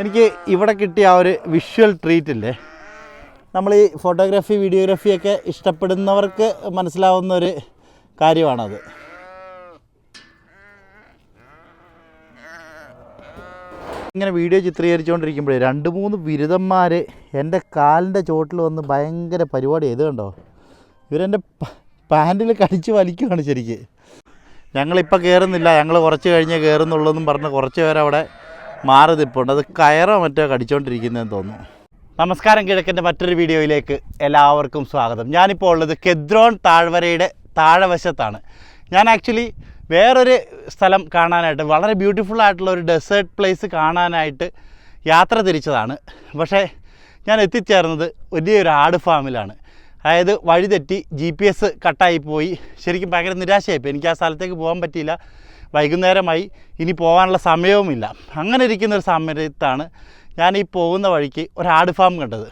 എനിക്ക് ഇവിടെ കിട്ടിയ ആ ഒരു വിഷ്വൽ ട്രീറ്റ് ഇല്ലേ? നമ്മൾ ഈ ഫോട്ടോഗ്രാഫി വീഡിയോഗ്രാഫിയൊക്കെ ഇഷ്ടപ്പെടുന്നവർക്ക് മനസ്സിലാവുന്ന ഒരു കാര്യമാണത്. ഇങ്ങനെ വീഡിയോ ചിത്രീകരിച്ചുകൊണ്ടിരിക്കുമ്പോഴേ രണ്ട് മൂന്ന് ബിരുദന്മാർ എന്റെ കാലിന്റെ ചോട്ടിൽ വന്ന് ഭയങ്കര പരിപാടി ചെയ്ത് കണ്ടോ? ഇവരെന്റെ പാന്റിൽ കടിച്ച് വലിക്കുവാണ് ശരിക്ക്. ഞങ്ങളിപ്പോൾ കയറുന്നില്ല. ഞങ്ങൾ കുറച്ച് കഴിഞ്ഞേ കയറുന്നുള്ളൂ പറഞ്ഞ് കുറച്ച് പേരവിടെ മാറി നിൽപ്പുണ്ട് അത് കയറോ മറ്റോ കടിച്ചുകൊണ്ടിരിക്കുന്നതെന്ന് തോന്നുന്നു. നമസ്കാരം കിഴക്കന്റെ മറ്റൊരു വീഡിയോയിലേക്ക് എല്ലാവർക്കും സ്വാഗതം. ഞാനിപ്പോൾ ഉള്ളത് കെദ്രോൺ താഴ്വരയുടെ താഴവശത്താണ്. ഞാൻ ആക്ച്വലി വേറൊരു സ്ഥലം കാണാനായിട്ട് വളരെ ബ്യൂട്ടിഫുൾ ആയിട്ടുള്ള ഒരു ഡെസേർട്ട് പ്ലേസ് കാണാനായിട്ട് യാത്ര തിരിച്ചതാണ്. പക്ഷേ ഞാൻ എത്തിച്ചേർന്നത് വലിയൊരു ആട് ഫാമിലാണ്. അതായത് വഴിതെറ്റി ജി പി എസ് കട്ടായി പോയി. ശരിക്കും ഭയങ്കര നിരാശയായിപ്പോയി എനിക്ക് ആ സ്ഥലത്തേക്ക് പോകാൻ പറ്റിയില്ല. വൈകുന്നേരമായി ഇനി പോകാനുള്ള സമയവുമില്ല. അങ്ങനെ ഇരിക്കുന്ന ഒരു സമയത്താണ് ഞാൻ ഈ പോകുന്ന വഴിക്ക് ഒരു ആട് ഫാം കണ്ടത്.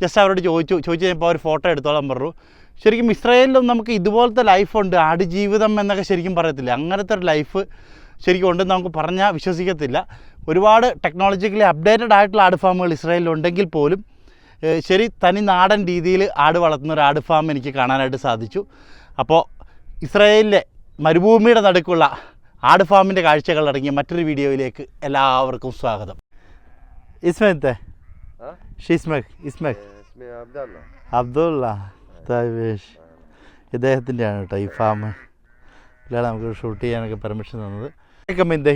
ജസ്റ്റ് അവരോട് ചോദിച്ചു ചോദിച്ചു കഴിഞ്ഞപ്പോൾ അവർ ഫോട്ടോ എടുത്തോളാൻ പറഞ്ഞു. ശരിക്കും ഇസ്രായേലിലും നമുക്ക് ഇതുപോലത്തെ ലൈഫുണ്ട് ആട് ജീവിതം എന്നൊക്കെ ശരിക്കും പറയത്തില്ല. അങ്ങനത്തെ ഒരു ലൈഫ് ശരിക്കും ഉണ്ടെന്ന് നമുക്ക് പറഞ്ഞാൽ വിശ്വസിക്കത്തില്ല. ഒരുപാട് ടെക്നോളജിക്കലി അപ്ഡേറ്റഡ് ആയിട്ടുള്ള ആട് ഫാമുകൾ ഇസ്രായേലിലുണ്ടെങ്കിൽ പോലും ശരി തനി നാടൻ രീതിയിൽ ആട് വളർത്തുന്ന ഒരു ആട് ഫാം എനിക്ക് കാണാനായിട്ട് സാധിച്ചു. അപ്പോൾ ഇസ്രായേലിലെ മരുഭൂമിയുടെ നടുക്കുള്ള ആട് ഫാമിന്റെ കാഴ്ചകൾ അടങ്ങിയ മറ്റൊരു വീഡിയോയിലേക്ക് എല്ലാവർക്കും സ്വാഗതം. ഇസ്മത്തെ ഷിസ്മക് ഇസ്മക് അബ്ദുള്ള. താവേഷ്. ഇദ്ദേഹത്തിന്റെയാണ് കേട്ടോ ഈ ഫാം ഇതിലാണ് നമുക്ക് ഷൂട്ട് ചെയ്യാനൊക്കെ പെർമിഷൻ തന്നത്.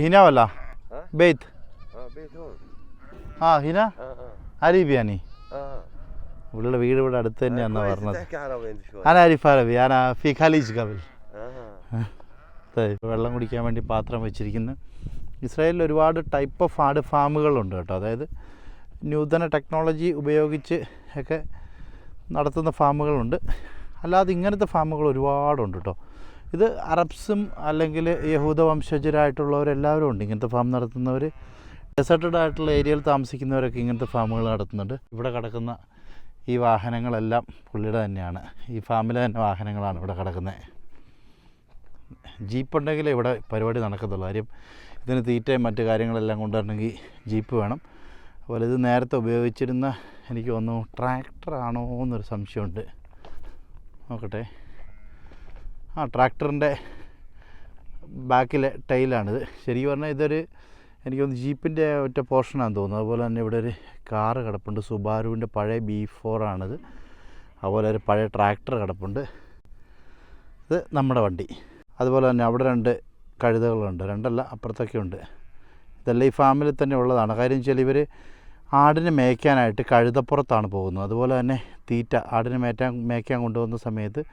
ഹിനാവല്ല ബെയ്ത്ത്. ആ ഹിന? അരീബിയാനി ഉള്ള വീട് ഇവിടെ അടുത്ത് തന്നെയാണെന്നാണ് പറഞ്ഞത്. ആന അരിഫ റബി ആന ഫി ഖലീജ് കബിൽ വെള്ളം കുടിക്കാൻ വേണ്ടി പാത്രം വെച്ചിരിക്കുന്നു. ഇസ്രായേലിൽ ഒരുപാട് ടൈപ്പ് ഓഫ് ആട് ഫാമുകളുണ്ട് കേട്ടോ. അതായത് നൂതന ടെക്നോളജി ഉപയോഗിച്ച് ഒക്കെ നടത്തുന്ന ഫാമുകളുണ്ട്. അല്ലാതെ ഇങ്ങനത്തെ ഫാമുകൾ ഒരുപാടുണ്ട് കേട്ടോ. ഇത് അറബ്സും അല്ലെങ്കിൽ യഹൂദ വംശജരായിട്ടുള്ളവരെല്ലാവരും ഉണ്ട്. ഇങ്ങനത്തെ ഫാം നടത്തുന്നവർ ഡെസേർട്ടഡ് ആയിട്ടുള്ള ഏരിയയിൽ താമസിക്കുന്നവരൊക്കെ ഇങ്ങനത്തെ ഫാമുകൾ നടത്തുന്നുണ്ട്. ഇവിടെ കിടക്കുന്ന ഈ വാഹനങ്ങളെല്ലാം പുള്ളിയുടെ തന്നെയാണ്. ഈ ഫാമിലെ തന്നെ വാഹനങ്ങളാണ് ഇവിടെ കിടക്കുന്നത്. ജീപ്പ് ഉണ്ടെങ്കിലേ ഇവിടെ പരിപാടി നടക്കത്തുള്ളൂ. കാര്യം ഇതിന് തീറ്റയും മറ്റു കാര്യങ്ങളെല്ലാം കൊണ്ടുവരണമെങ്കിൽ ജീപ്പ് വേണം. അതുപോലെ ഇത് നേരത്തെ ഉപയോഗിച്ചിരുന്ന എനിക്ക് തോന്നുന്നു ട്രാക്ടറാണോ എന്നൊരു സംശയമുണ്ട്. നോക്കട്ടെ. ആ ട്രാക്ടറിന്റെ ബാക്കിലെ ടൈലാണിത്. ശരിക്കും പറഞ്ഞാൽ ഇതൊരു എനിക്കൊന്ന് ജീപ്പിന്റെ ഒറ്റ പോർഷനാണെന്ന് തോന്നുന്നു. അതുപോലെ തന്നെ ഇവിടെ ഒരു കാറ് കിടപ്പുണ്ട്. സുബാരുവിന്റെ പഴയ ബി ഫോറാണിത് അതുപോലെ ഒരു പഴയ ട്രാക്ടർ കിടപ്പുണ്ട്. ഇത് നമ്മുടെ വണ്ടി. അതുപോലെ തന്നെ അവിടെ രണ്ട് കഴുതകളുണ്ട് രണ്ടല്ല അപ്പുറത്തൊക്കെ ഉണ്ട്. ഇതെല്ലാം ഈ ഫാമിൽ തന്നെ ഉള്ളതാണ്. കാര്യം വെച്ചാൽ ഇവർ ആടിനെ മേയ്ക്കാനായിട്ട് കഴുതപ്പുറത്താണ് പോകുന്നത്. അതുപോലെ തന്നെ തീറ്റ ആടിനെ മേറ്റാൻ മേയ്ക്കാൻ കൊണ്ടുപോകുന്ന സമയത്ത്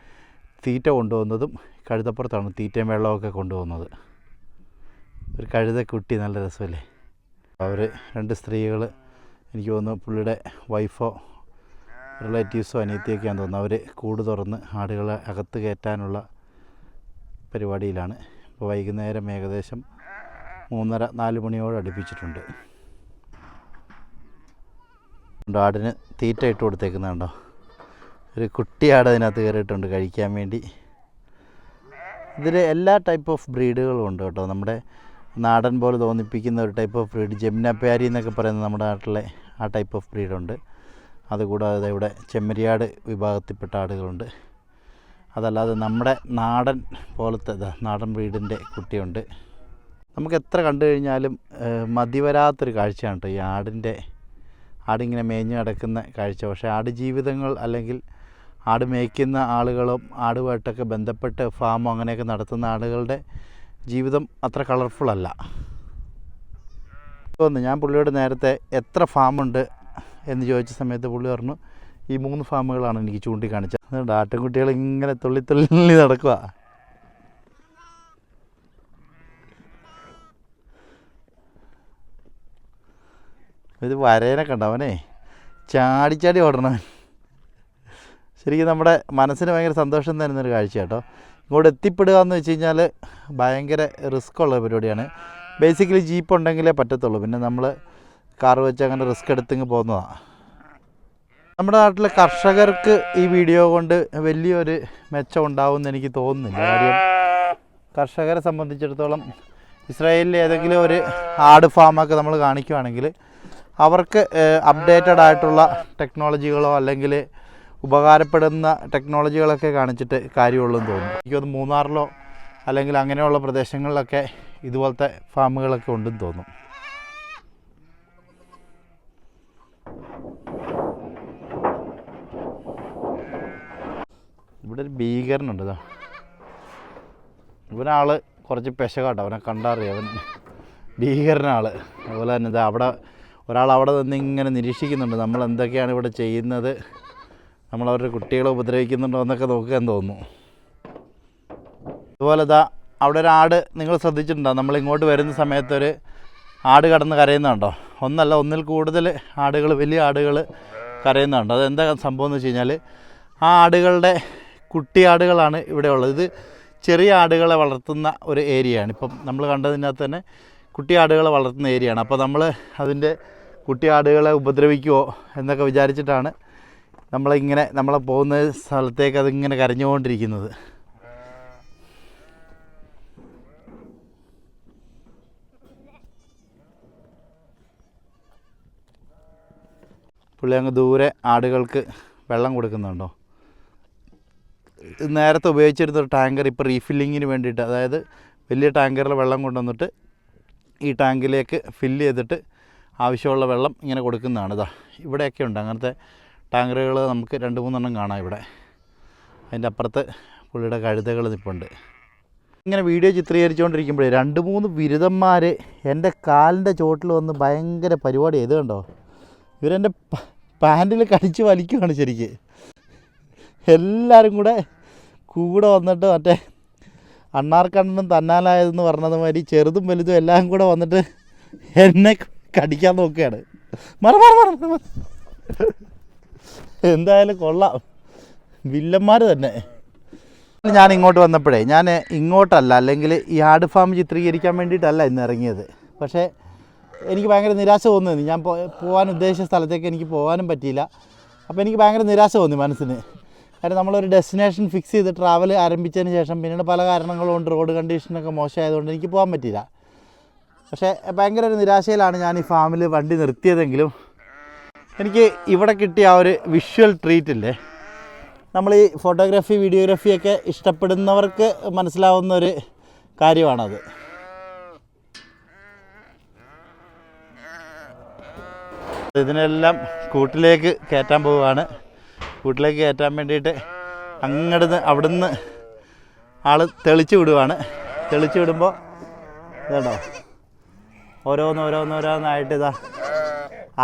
തീറ്റ കൊണ്ടുപോകുന്നതും കഴുതപ്പുറത്താണ് തീറ്റയും വെള്ളമൊക്കെ കൊണ്ടുപോകുന്നത്. ഒരു കഴുതക്കുട്ടി നല്ല രസമല്ലേ? അവർ രണ്ട് സ്ത്രീകൾ എനിക്ക് തോന്നുന്നു പുള്ളിയുടെ വൈഫോ റിലേറ്റീവ്സോ അനിയത്തിയൊക്കെയാണെന്ന് തോന്നുന്നു. അവർ കൂട് തുറന്ന് ആടുകളെ അകത്ത് കയറ്റാനുള്ള പരിപാടിയിലാണ്. ഇപ്പോൾ വൈകുന്നേരം ഏകദേശം മൂന്നര നാല് മണിയോട് അടുപ്പിച്ചിട്ടുണ്ട്. ആടിന് തീറ്റ ഇട്ട് കൊടുത്തേക്കുന്നുണ്ടോ ഒരു കുട്ടി ആട് അതിനകത്ത് കയറിയിട്ടുണ്ട് കഴിക്കാൻ വേണ്ടി. ഇതിൽ എല്ലാ ടൈപ്പ് ഓഫ് ബ്രീഡുകളും ഉണ്ട് കേട്ടോ. നമ്മുടെ നാടൻ പോലെ തോന്നിപ്പിക്കുന്ന ഒരു ടൈപ്പ് ഓഫ് ബ്രീഡ് ജെമിനപ്യാരി എന്നൊക്കെ പറയുന്ന നമ്മുടെ നാട്ടിലെ ആ ടൈപ്പ് ഓഫ് ബ്രീഡുണ്ട് അതുകൂടാതെ ഇവിടെ ചെമ്മരിയാട് വിഭാഗത്തിൽപ്പെട്ട ആടുകളുണ്ട്. അതല്ലാതെ നമ്മുടെ നാടൻ പോലത്തെ നാടൻ ബ്രീഡിന്റെ കുട്ടിയുണ്ട്. നമുക്ക് എത്ര കണ്ടു കഴിഞ്ഞാലും മതി വരാത്തൊരു കാഴ്ചയാണ് കേട്ടോ ഈ ആടിന്റെ ആടിങ്ങനെ മേഞ്ഞു കിടക്കുന്ന കാഴ്ച. പക്ഷേ ആട് ജീവിതങ്ങൾ അല്ലെങ്കിൽ ആട് മേയ്ക്കുന്ന ആളുകളും ആടുമായിട്ടൊക്കെ ബന്ധപ്പെട്ട് ഫാമോ അങ്ങനെയൊക്കെ നടത്തുന്ന ആളുകളുടെ ജീവിതം അത്ര കളർഫുള്ളല്ല ഒന്ന് ഞാൻ പുള്ളിയോട് നേരത്തെ എത്ര ഫാമുണ്ട് എന്ന് ചോദിച്ച സമയത്ത് പുള്ളി പറഞ്ഞു ഈ മൂന്ന് ഫാമുകളാണ് എനിക്ക് ചൂണ്ടിക്കാണിച്ചത്. അതുകൊണ്ട് ആട്ടിൻകുട്ടികൾ ഇങ്ങനെ തുള്ളി തുള്ളി നടക്കുക ഇത് വരേനെ കണ്ട അവനെ. ചാടി ചാടി ശരിക്കും നമ്മുടെ മനസ്സിന് ഭയങ്കര സന്തോഷം തരുന്നൊരു കാഴ്ച കേട്ടോ. ഇങ്ങോട്ട് എത്തിപ്പെടുക എന്ന് വെച്ച് കഴിഞ്ഞാൽ ഭയങ്കര റിസ്ക് ഉള്ള പരിപാടിയാണ്. ബേസിക്കലി ജീപ്പ് ഉണ്ടെങ്കിലേ പറ്റത്തുള്ളൂ. പിന്നെ നമ്മൾ കാർ വെച്ച് അങ്ങനെ റിസ്ക് എടുത്തിങ്ങ് പോകുന്നതാണ് നമ്മുടെ നാട്ടിലെ കർഷകർക്ക് ഈ വീഡിയോ കൊണ്ട് വലിയൊരു മെച്ചം ഉണ്ടാവുമെന്ന് എനിക്ക് തോന്നുന്നില്ല. കാര്യം കർഷകരെ സംബന്ധിച്ചിടത്തോളം ഇസ്രായേലിലെ ഏതെങ്കിലും ഒരു ആട് ഫാമൊക്കെ നമ്മൾ കാണിക്കുവാണെങ്കിൽ അവർക്ക് അപ്ഡേറ്റഡ് ആയിട്ടുള്ള ടെക്നോളജികളോ അല്ലെങ്കിൽ ഉപകാരപ്പെടുന്ന ടെക്നോളജികളൊക്കെ കാണിച്ചിട്ട് കാര്യമുള്ളൂ എന്ന് തോന്നുന്നു. എനിക്കത് മൂന്നാറിലോ അല്ലെങ്കിൽ അങ്ങനെയുള്ള പ്രദേശങ്ങളിലൊക്കെ ഇതുപോലത്തെ ഫാമുകളൊക്കെ ഉണ്ടെന്ന് തോന്നും. ഇവിടെ ഒരു ഭീകരനുണ്ട് ഇതാ ഇവനാൾ കുറച്ച് പെശകാട്ടോ അവനെ കണ്ടറിയാം. അവൻ ഭീകരനാൾ. അതുപോലെ തന്നെ ഇതാ അവിടെ ഒരാൾ അവിടെ നിന്ന് ഇങ്ങനെ നിരീക്ഷിക്കുന്നുണ്ട്. നമ്മൾ എന്തൊക്കെയാണ് ഇവിടെ ചെയ്യുന്നത്? നമ്മൾ അവരുടെ കുട്ടികളെ ഉപദ്രവിക്കുന്നുണ്ടോ എന്നൊക്കെ നോക്കാൻ തോന്നുന്നു. അതുപോലെ ഇതാ അവിടെ ഒരു ആട് നിങ്ങൾ ശ്രദ്ധിച്ചിട്ടുണ്ടോ? നമ്മൾ ഇങ്ങോട്ട് വരുന്ന സമയത്ത് ഒരു ആട് കടന്ന് കരയുന്നുണ്ടോ? ഒന്നല്ല ഒന്നിൽ കൂടുതൽ ആടുകൾ വലിയ ആടുകൾ കരയുന്നുണ്ടോ? അതെന്താ സംഭവം എന്ന് വെച്ച് കഴിഞ്ഞാൽ ആ ആടുകളുടെ കുട്ടിയാടുകളാണ് ഇവിടെ ഉള്ളത്. ഇത് ചെറിയ ആടുകളെ വളർത്തുന്ന ഒരു ഏരിയയാണ്. ഇപ്പം നമ്മൾ കണ്ടതിനകത്ത് തന്നെ കുട്ടിയാടുകളെ വളർത്തുന്ന ഏരിയയാണ്. അപ്പോൾ നമ്മൾ അതിന്റെ കുട്ടിയാടുകളെ ഉപദ്രവിക്കുമോ എന്നൊക്കെ വിചാരിച്ചിട്ടാണ് നമ്മളിങ്ങനെ നമ്മളെ പോകുന്ന സ്ഥലത്തേക്ക് അതിങ്ങനെ കരഞ്ഞുകൊണ്ടിരിക്കുന്നത്. പുള്ളി അങ്ങ് ദൂരെ ആടുകൾക്ക് വെള്ളം കൊടുക്കുന്നുണ്ടോ? നേരത്തെ ഉപയോഗിച്ചിരുന്ന ഒരു ടാങ്കർ ഇപ്പോൾ റീഫില്ലിങ്ങിന് വേണ്ടിയിട്ട് അതായത് വലിയ ടാങ്കറിൽ വെള്ളം കൊണ്ടുവന്നിട്ട് ഈ ടാങ്കിലേക്ക് ഫില്ല് ചെയ്തിട്ട് ആവശ്യമുള്ള വെള്ളം ഇങ്ങനെ കൊടുക്കുന്നതാണ്. ഇതാ ഇവിടെയൊക്കെ ഉണ്ട്. അങ്ങനത്തെ ടാങ്കറുകൾ നമുക്ക് രണ്ട് മൂന്നെണ്ണം കാണാം ഇവിടെ. അതിന്റെ അപ്പുറത്ത് പുള്ളിയുടെ കഴുതകൾ നിൽപ്പുണ്ട് ഇങ്ങനെ വീഡിയോ ചിത്രീകരിച്ചുകൊണ്ടിരിക്കുമ്പോഴേ രണ്ട് മൂന്ന് ബിരുദന്മാർ എന്റെ കാലിന്റെ ചോട്ടിൽ വന്ന് ഭയങ്കര പരിപാടി ചെയ്ത് കണ്ടോ? ഇവരെന്റെ പാന്റിൽ കടിച്ച് വലിക്കുകയാണ് ശരിക്ക്. എല്ലാവരും കൂടെ കൂടെ വന്നിട്ട് മറ്റേ അണ്ണാർക്കണ്ണനും തന്നാലായതെന്ന് പറഞ്ഞത് മാതിരി ചെറുതും വലുതും എല്ലാം കൂടെ വന്നിട്ട് എന്നെ കടിക്കാൻ നോക്കുകയാണ്. മറ മറ മറ. എന്തായാലും കൊള്ളാം. വില്ലന്മാർ തന്നെ. ഞാൻ ഇങ്ങോട്ട് വന്നപ്പോഴേ ഞാൻ ഇങ്ങോട്ടല്ല അല്ലെങ്കിൽ ഈ ആട് ഫാം ചിത്രീകരിക്കാൻ വേണ്ടിയിട്ടല്ല ഇന്ന് ഇറങ്ങിയത്. പക്ഷേ എനിക്ക് ഭയങ്കര നിരാശ തോന്നുന്നു. ഞാൻ പോകാൻ ഉദ്ദേശിച്ച സ്ഥലത്തേക്ക് എനിക്ക് പോകാനും പറ്റിയില്ല. അപ്പോൾ എനിക്ക് ഭയങ്കര നിരാശ തോന്നി മനസ്സിന്. കാരണം നമ്മളൊരു ഡെസ്റ്റിനേഷൻ ഫിക്സ് ചെയ്ത് ട്രാവൽ ആരംഭിച്ചതിന് ശേഷം പിന്നീട് പല കാരണങ്ങളും കൊണ്ട് റോഡ് കണ്ടീഷനൊക്കെ മോശമായതുകൊണ്ട് എനിക്ക് പോകാൻ പറ്റില്ല പക്ഷേ ഭയങ്കര ഒരു നിരാശയിലാണ് ഞാൻ ഈ ഫാമിൽ വണ്ടി നിർത്തിയതെങ്കിലും എനിക്ക് ഇവിടെ കിട്ടിയ ആ ഒരു വിഷ്വൽ ട്രീറ്റ് ഇല്ലേ? നമ്മൾ ഈ ഫോട്ടോഗ്രാഫി വീഡിയോഗ്രാഫി ഒക്കെ ഇഷ്ടപ്പെടുന്നവർക്ക് മനസ്സിലാവുന്ന ഒരു കാര്യമാണത്. ഇതിനെല്ലാം കൂട്ടിലേക്ക് കയറ്റാൻ പോവുകയാണ്. കൂട്ടിലേക്ക് കയറ്റാൻ വേണ്ടിയിട്ട് അങ്ങടുന്ന് അവിടുന്ന് ആൾ തെളിച്ച് വിടുവാണ്. തെളിച്ച് വിടുമ്പോൾ ഇതുണ്ടോ? ഓരോന്ന് ഓരോന്ന് ഓരോന്നായിട്ട് ഇതാ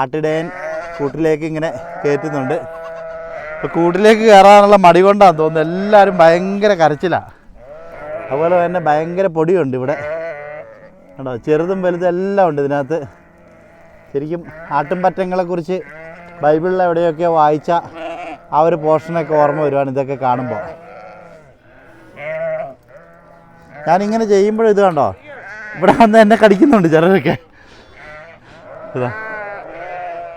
ആട്ടിടയൻ കൂട്ടിലേക്ക് ഇങ്ങനെ കയറ്റുന്നുണ്ട്. ഇപ്പോൾ കൂട്ടിലേക്ക് കയറാനുള്ള മടി കൊണ്ടാണെന്ന് തോന്നുന്നു. എല്ലാവരും ഭയങ്കര കരച്ചിലാണ് അതുപോലെ തന്നെ ഭയങ്കര പൊടിയുണ്ട് ഇവിടെ. കേട്ടോ ചെറുതും വലുതും എല്ലാം ഉണ്ട് ഇതിനകത്ത്. ശരിക്കും ആട്ടിൻപറ്റങ്ങളെക്കുറിച്ച് ബൈബിളിൽ എവിടെയൊക്കെ വായിച്ച ആ ഒരു പോർഷനൊക്കെ ഓർമ്മ വരുവാണ് ഇതൊക്കെ കാണുമ്പോൾ ഞാനിങ്ങനെ ചെയ്യുമ്പോഴും ഇത് കണ്ടോ? ഇവിടെ വന്ന് എന്നെ കടിക്കുന്നുണ്ട് ചിലരൊക്കെ. ഇതാ.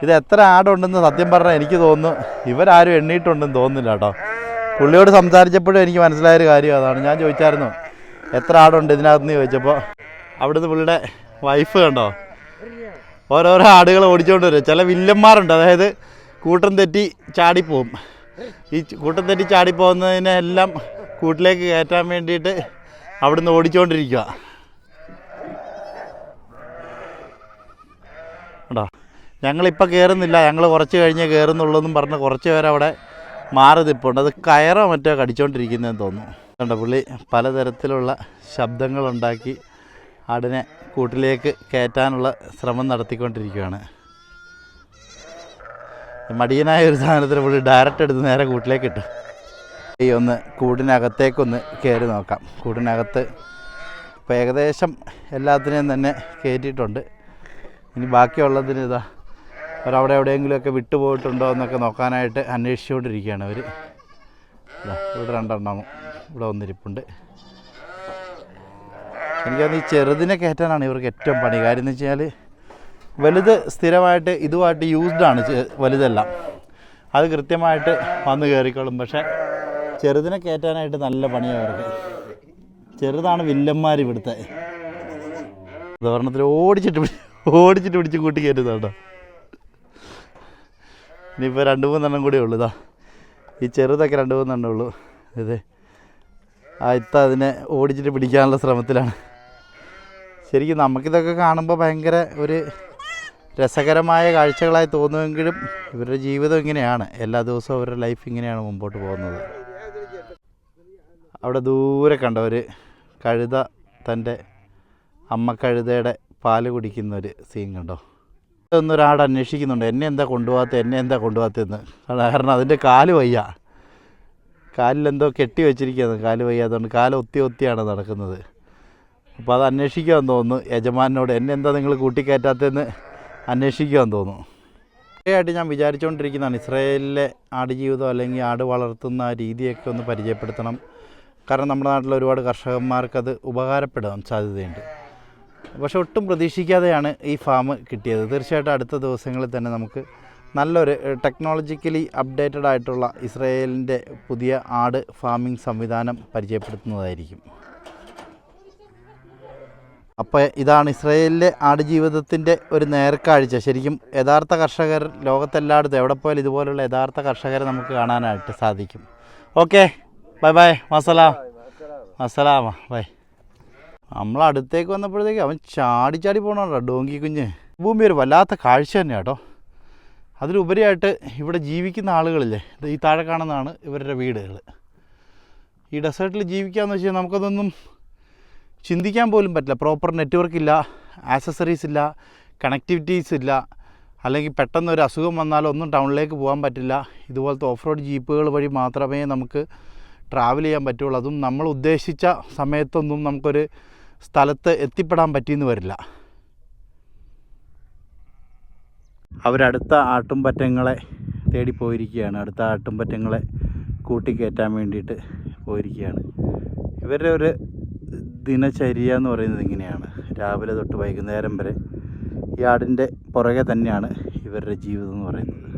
ഇത് എത്ര ആടുണ്ടെന്ന് സത്യം പറഞ്ഞാൽ എനിക്ക് തോന്നുന്നു. ഇവരാരും എണ്ണിയിട്ടുണ്ടെന്ന് തോന്നുന്നില്ല കേട്ടോ. പുള്ളിയോട് സംസാരിച്ചപ്പോഴും എനിക്ക് മനസ്സിലായൊരു കാര്യം അതാണ്. ഞാൻ ചോദിച്ചായിരുന്നു എത്ര ആടുണ്ട് ഇതിനകത്ത് ചോദിച്ചപ്പോൾ അവിടുന്ന് പുള്ളിയുടെ വൈഫ് കണ്ടോ? ഓരോരോ ആടുകൾ ഓടിച്ചുകൊണ്ട് വരും. ചില വില്ലന്മാരുണ്ട്. അതായത് കൂട്ടം തെറ്റി ചാടിപ്പോവും. ഈ കൂട്ടം തെറ്റി ചാടിപ്പോകുന്നതിനെ എല്ലാം കൂട്ടിലേക്ക് കയറ്റാൻ വേണ്ടിയിട്ട് അവിടുന്ന് ഓടിച്ചുകൊണ്ടിരിക്കുക ഉണ്ടോ ഞങ്ങളിപ്പോൾ കയറുന്നില്ല ഞങ്ങൾ കുറച്ച് കഴിഞ്ഞേ കയറുന്നുള്ളൂ എന്നും പറഞ്ഞ് കുറച്ച് പേരവിടെ മാറി നിൽപ്പുണ്ട് അത് കയറോ മറ്റോ കടിച്ചോണ്ടിരിക്കുന്നതെന്ന് തോന്നുന്നു. കണ്ട പുള്ളി? പലതരത്തിലുള്ള ശബ്ദങ്ങളുണ്ടാക്കി ആടിനെ കൂട്ടിലേക്ക് കയറ്റാനുള്ള ശ്രമം നടത്തിക്കൊണ്ടിരിക്കുകയാണ് മടിയനായ ഒരു സാധനത്തിന് പുള്ളി ഡയറക്റ്റ് എടുത്ത് നേരെ കൂട്ടിലേക്ക് ഇട്ടു. ഈ ഒന്ന് കൂടിനകത്തേക്കൊന്ന് കയറി നോക്കാം. കൂടിനകത്ത് ഇപ്പോൾ ഏകദേശം എല്ലാത്തിനെയും തന്നെ കയറ്റിയിട്ടുണ്ട് ഇനി ബാക്കിയുള്ളതിന് ഇതാ അവരവിടെ എവിടെയെങ്കിലുമൊക്കെ വിട്ടുപോയിട്ടുണ്ടോ എന്നൊക്കെ നോക്കാനായിട്ട് അന്വേഷിച്ചുകൊണ്ടിരിക്കുകയാണ് അവർ ഇവിടെ രണ്ടെണ്ണം ഇവിടെ ഒന്നിരിപ്പുണ്ട് എനിക്കത് ഈ ചെറുതിനെ കയറ്റാനാണ് ഇവർക്ക് ഏറ്റവും പണി. കാര്യം എന്ന് വെച്ചാൽ വലുത് സ്ഥിരമായിട്ട് ഇതുമായിട്ട് യൂസ്ഡ് ആണ് വലുതെല്ലാം. അത് കൃത്യമായിട്ട് വന്ന് കയറിക്കോളും പക്ഷേ ചെറുതിനെ കയറ്റാനായിട്ട് നല്ല പണിയാണ് ചെറുതാണ് വില്ലന്മാർ ഇവിടുത്തെ. ഉദാഹരണത്തിന് ഓടിച്ചിട്ട് ഓടിച്ചിട്ട് പിടിച്ച് കൂട്ടി കയറ്റുന്നതാട്ടോ ഇനിയിപ്പോൾ രണ്ട് മൂന്നെണ്ണം കൂടി ഉള്ളൂ ഇതാ. ഈ ചെറുതൊക്കെ രണ്ട് മൂന്നെണ്ണേ ഉള്ളൂ. ഇത് ഇത്ത അതിനെ ഓടിച്ചിട്ട് പിടിക്കാനുള്ള ശ്രമത്തിലാണ്. ശരിക്കും നമുക്കിതൊക്കെ കാണുമ്പോൾ ഭയങ്കര ഒരു രസകരമായ കാഴ്ചകളായി തോന്നുമെങ്കിലും ഇവരുടെ ജീവിതം ഇങ്ങനെയാണ്. എല്ലാ ദിവസവും അവരുടെ ലൈഫ് ഇങ്ങനെയാണ് മുമ്പോട്ട് പോകുന്നത്. അവിടെ ദൂരെ കണ്ട ഒരു കഴുത തന്റെ അമ്മ കഴുതയുടെ പാൽ കുടിക്കുന്ന ഒരു സീൻ കണ്ടോ ഒന്നൊരാട് അന്വേഷിക്കുന്നുണ്ട്. എന്നെ എന്താ കൊണ്ടുപോകാത്ത എന്നെ എന്താ കൊണ്ടുപോകാത്തതെന്ന്. കാരണം അതിന്റെ കാൽ വയ്യ. കാലിലെന്തോ കെട്ടി വെച്ചിരിക്കുകയാണ്. കാൽ വയ്യാത്തതുകൊണ്ട് കാൽ ഒത്തി ഒത്തിയാണ് നടക്കുന്നത്. അപ്പോൾ അത് അന്വേഷിക്കാമെന്ന് തോന്നുന്നു. യജമാനോട് എന്നെ എന്താ നിങ്ങൾ കൂട്ടിക്കയറ്റാത്തതെന്ന്? അന്വേഷിക്കാൻ തോന്നുന്നു ആയിട്ട് ഞാൻ വിചാരിച്ചുകൊണ്ടിരിക്കുന്നതാണ് ഇസ്രയേലിലെ ആടുജീവിതം അല്ലെങ്കിൽ ആട് വളർത്തുന്ന രീതിയൊക്കെ ഒന്ന് പരിചയപ്പെടുത്തണം. കാരണം നമ്മുടെ നാട്ടിൽ ഒരുപാട് കർഷകന്മാർക്കത് ഉപകാരപ്പെടാൻ സാധ്യതയുണ്ട്. പക്ഷെ ഒട്ടും പ്രതീക്ഷിക്കാതെയാണ് ഈ ഫാം കിട്ടിയത്. തീർച്ചയായിട്ടും അടുത്ത ദിവസങ്ങളിൽ തന്നെ നമുക്ക് നല്ലൊരു ടെക്നോളജിക്കലി അപ്ഡേറ്റഡ് ആയിട്ടുള്ള ഇസ്രയേലിന്റെ പുതിയ ആട് ഫാമിംഗ് സംവിധാനം പരിചയപ്പെടുത്തുന്നതായിരിക്കും. അപ്പോൾ ഇതാണ് ഇസ്രയേലിലെ ആടുജീവിതത്തിന്റെ ഒരു നേർക്കാഴ്ച. ശരിക്കും യഥാർത്ഥ കർഷകർ ലോകത്തെല്ലായിടത്തും എവിടെ പോയാലും ഇതുപോലുള്ള യഥാർത്ഥ കർഷകരെ നമുക്ക് കാണാനായിട്ട് സാധിക്കും. ഓക്കെ ബൈ ബൈ മസലാം മസലാമ ബൈ. നമ്മൾ അടുത്തേക്ക് വന്നപ്പോഴത്തേക്ക് അവൻ ചാടി ചാടി പോകണോ ഡോങ്കി കുഞ്ഞ്. ഭൂമി ഒരു വല്ലാത്ത കാഴ്ച തന്നെ കേട്ടോ. അതിലുപരിയായിട്ട് ഇവിടെ ജീവിക്കുന്ന ആളുകളില്ലേ ഈ താഴെ കാണുന്നതാണ് ഇവരുടെ വീടുകൾ ഈ ഡെസേർട്ടിൽ ജീവിക്കാമെന്ന് വെച്ചാൽ നമുക്കതൊന്നും ചിന്തിക്കാൻ പോലും പറ്റില്ല. പ്രോപ്പർ നെറ്റ്വർക്ക് ഇല്ല ആക്സസറീസ് ഇല്ല കണക്ടിവിറ്റീസ് ഇല്ല. അല്ലെങ്കിൽ പെട്ടെന്ന് ഒരു അസുഖം വന്നാലോ ഒന്നും ടൗണിലേക്ക് പോകാൻ പറ്റില്ല. ഇതുപോലത്തെ ഓഫ് റോഡ് ജീപ്പുകൾ വഴി മാത്രമേ നമുക്ക് ട്രാവൽ ചെയ്യാൻ പറ്റുള്ളൂ. അതും നമ്മൾ ഉദ്ദേശിച്ച സമയത്തൊന്നും നമുക്കൊരു സ്ഥലത്ത് എത്തിപ്പെടാൻ പറ്റിയെന്ന് വരില്ല. അവരടുത്ത ആട്ടുംപറ്റങ്ങളെ തേടി പോയിരിക്കുകയാണ്. അടുത്ത ആട്ടുംപറ്റങ്ങളെ കൂട്ടിക്കയറ്റാൻ വേണ്ടിയിട്ട് പോയിരിക്കുകയാണ്. ഇവരുടെ ഒരു ദിനചര്യ എന്ന് പറയുന്നത് ഇങ്ങനെയാണ്. രാവിലെ തൊട്ട് വൈകുന്നേരം വരെ ഈ ആടിന്റെ പുറകെ തന്നെയാണ് ഇവരുടെ ജീവിതം എന്ന് പറയുന്നത്.